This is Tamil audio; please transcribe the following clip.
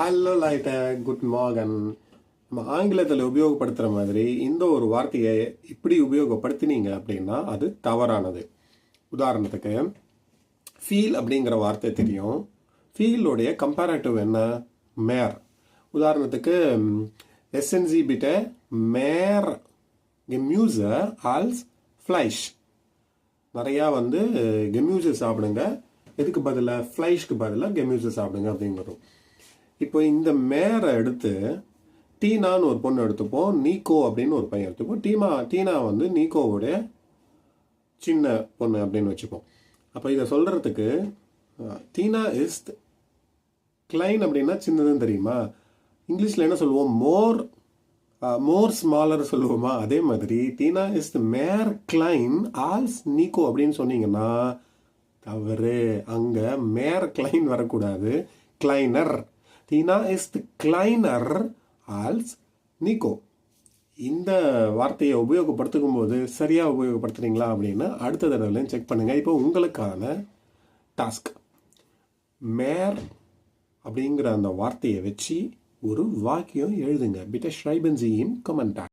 ஹலோ லைட்ட குட் மார்கன் நம்ம ஆங்கிலத்தில் உபயோகப்படுத்துகிற மாதிரி இந்த ஒரு வார்த்தையை இப்படி உபயோகப்படுத்தினீங்க அப்படின்னா அது தவறானது. உதாரணத்துக்கு ஃபீல் அப்படிங்கிற வார்த்தை தெரியும். ஃபீலோடைய கம்பேரேட்டிவ் என்ன? மேர் உதாரணத்துக்கு எஸ்என்சி பிட்ட மேர் கெம்யூஸ ஆல்ஸ் ஃப்ளைஷ் நிறையா வந்து கெம்யூஸை சாப்பிடுங்க. எதுக்கு பதிலாக ஃப்ளைஷ்க்கு பதிலாக கெம்யூஸை சாப்பிடுங்க அப்படிங்கிறோம் இப்போ இந்த மேரை எடுத்து டீனான்னு ஒரு பொண்ணு எடுத்துப்போம் நீக்கோ அப்படின்னு ஒரு பையன் எடுத்துப்போம். டீமா டீனா வந்து நீக்கோவோடைய சின்ன பொண்ணு அப்படின்னு வச்சுப்போம். அப்போ இதை சொல்கிறதுக்கு டீனா இஸ் கிளைன் அப்படின்னா சின்னதுன்னு தெரியுமா? இங்கிலீஷில் என்ன சொல்லுவோம்? மோர் மோர் ஸ்மாலர் சொல்லுவோமா? அதே மாதிரி டீனா இஸ் த மேர் கிளைன் ஆல்ஸ் நீக்கோ அப்படின்னு சொன்னீங்கன்னா தவறு. அங்கே மேர் கிளைன் வரக்கூடாது. கிளைனர் டீனா இஸ் த கிளைனர் ஆல்ஸ் நிக்கோ இந்த வார்த்தையை உபயோகப்படுத்துக்கும் போது சரியாக உபயோகப்படுத்துறீங்களா அப்படின்னு அடுத்த தடவைலையும் செக் பண்ணுங்கள் இப்போ உங்களுக்கான டாஸ்க் மேர் அப்படிங்கிற அந்த வார்த்தையை வச்சு ஒரு வாக்கியம் எழுதுங்க. பிட்ட ஷ்ரைபன்சியின் கமெண்டா